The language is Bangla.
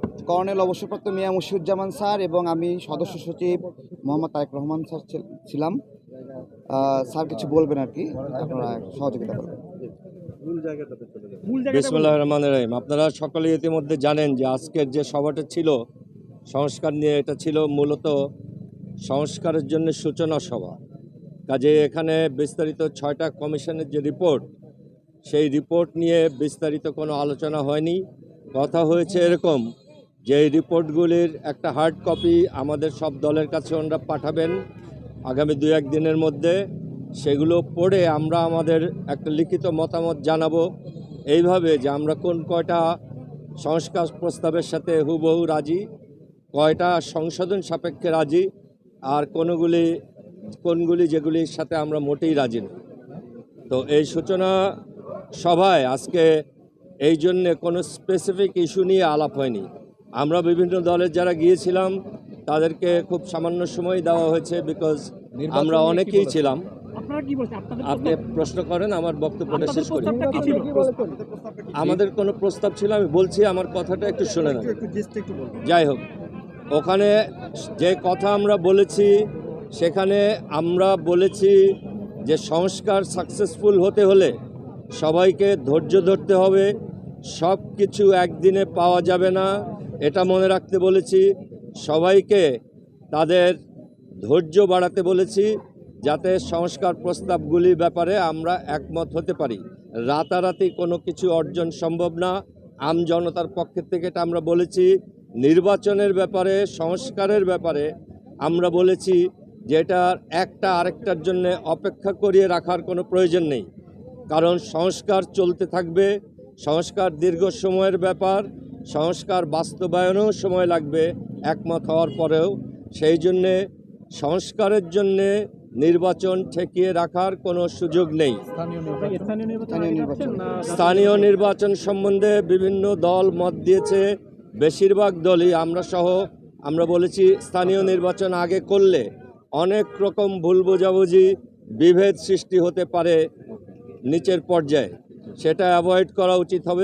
কর্নেল অবসরপ্রাপ্ত মিয়া মুশিউজ্জামান স্যার এবং আমি সদস্য সচিব মোহাম্মদ তারেক রহমান স্যার ছিল- ছিলাম। স্যার কিছু বলবেন আর কি? আপনারা সহযোগিতা করবেন। বিসমুল্লাহ রহমান রহিম আপনারা সকলে ইতিমধ্যে জানেন যে আজকের যে সভাটা ছিল সংস্কার নিয়ে এটা ছিল মূলত সংস্কারের জন্য সূচনা সভা। কাজে এখানে বিস্তারিত ছয়টা কমিশনের যে রিপোর্ট সেই রিপোর্ট নিয়ে বিস্তারিত কোনো আলোচনা হয়নি। কথা হয়েছে এরকম যে রিপোর্টগুলির একটা হার্ড কপি আমাদের সব দলের কাছে ওনারা পাঠাবেন আগামী দু এক দিনের মধ্যে, সেগুলো পড়ে আমরা আমাদের একটা লিখিত মতামত জানাব। এইভাবে যে আমরা কোন কয়টা সংস্কার প্রস্তাবের সাথে হুবহু রাজি, কয়টা সংশোধন সাপেক্ষে রাজি, আর কোনগুলি কোনগুলি যেগুলির সাথে আমরা মোটেই রাজি না। তো এই সূচনা সভায় আজকে এই জন্যে কোনো স্পেসিফিক ইস্যু নিয়ে আলাপ হয়নি। আমরা বিভিন্ন দলের যারা গিয়েছিলাম তাদেরকে খুব সামান্য সময় দেওয়া হয়েছে বিকজ আমরা অনেকেই ছিলাম। আপনারা কি বলছেন? আপনাদের আপনি প্রশ্ন করেন আমার বক্তব্যটা শেষ করি। আমাদের কোনো প্রস্তাব ছিল আমি বলছি আমার কথাটা একটু শুনে নেন। যাই হোক ওখানে যে কথা আমরা বলেছি সেখানে আমরা বলেছি যে সংস্কার সাকসেসফুল হতে হলে সবাইকে ধৈর্য ধরতে হবে সব কিছু একদিনে পাওয়া যাবে না। এটা মনে রাখতে বলেছি, সবাইকে তাদের ধৈর্য বাড়াতে বলেছি, যাতে সংস্কার প্রস্তাবগুলির ব্যাপারে আমরা একমত হতে পারি। রাতারাতি কোনো কিছু অর্জন সম্ভব না। আম জনতার পক্ষের থেকে এটা আমরা বলেছি। নির্বাচনের ব্যাপারে, সংস্কারের ব্যাপারে আমরা বলেছি যে এটার একটা আরেকটার জন্য অপেক্ষা করিয়ে রাখার কোনো প্রয়োজন নেই। কারণ সংস্কার চলতে থাকবে, সংস্কার দীর্ঘ সময়ের ব্যাপার। সংস্কার বাস্তবায়নেও সময় লাগবে একমত হওয়ার পরেও। সেই জন্যে সংস্কারের জন্যে নির্বাচন ঠেকিয়ে রাখার কোনো সুযোগ নেই। স্থানীয় নির্বাচন। সম্বন্ধে বিভিন্ন দল মত দিয়েছে বেশিরভাগ দলই। আমরা সহ আমরা বলেছি স্থানীয় নির্বাচন আগে করলে অনেক রকম ভুল বোঝাবুঝি বিভেদ সৃষ্টি হতে পারে নিচের পর্যায়ে। সেটা অ্যাভয়েড করা উচিত হবে।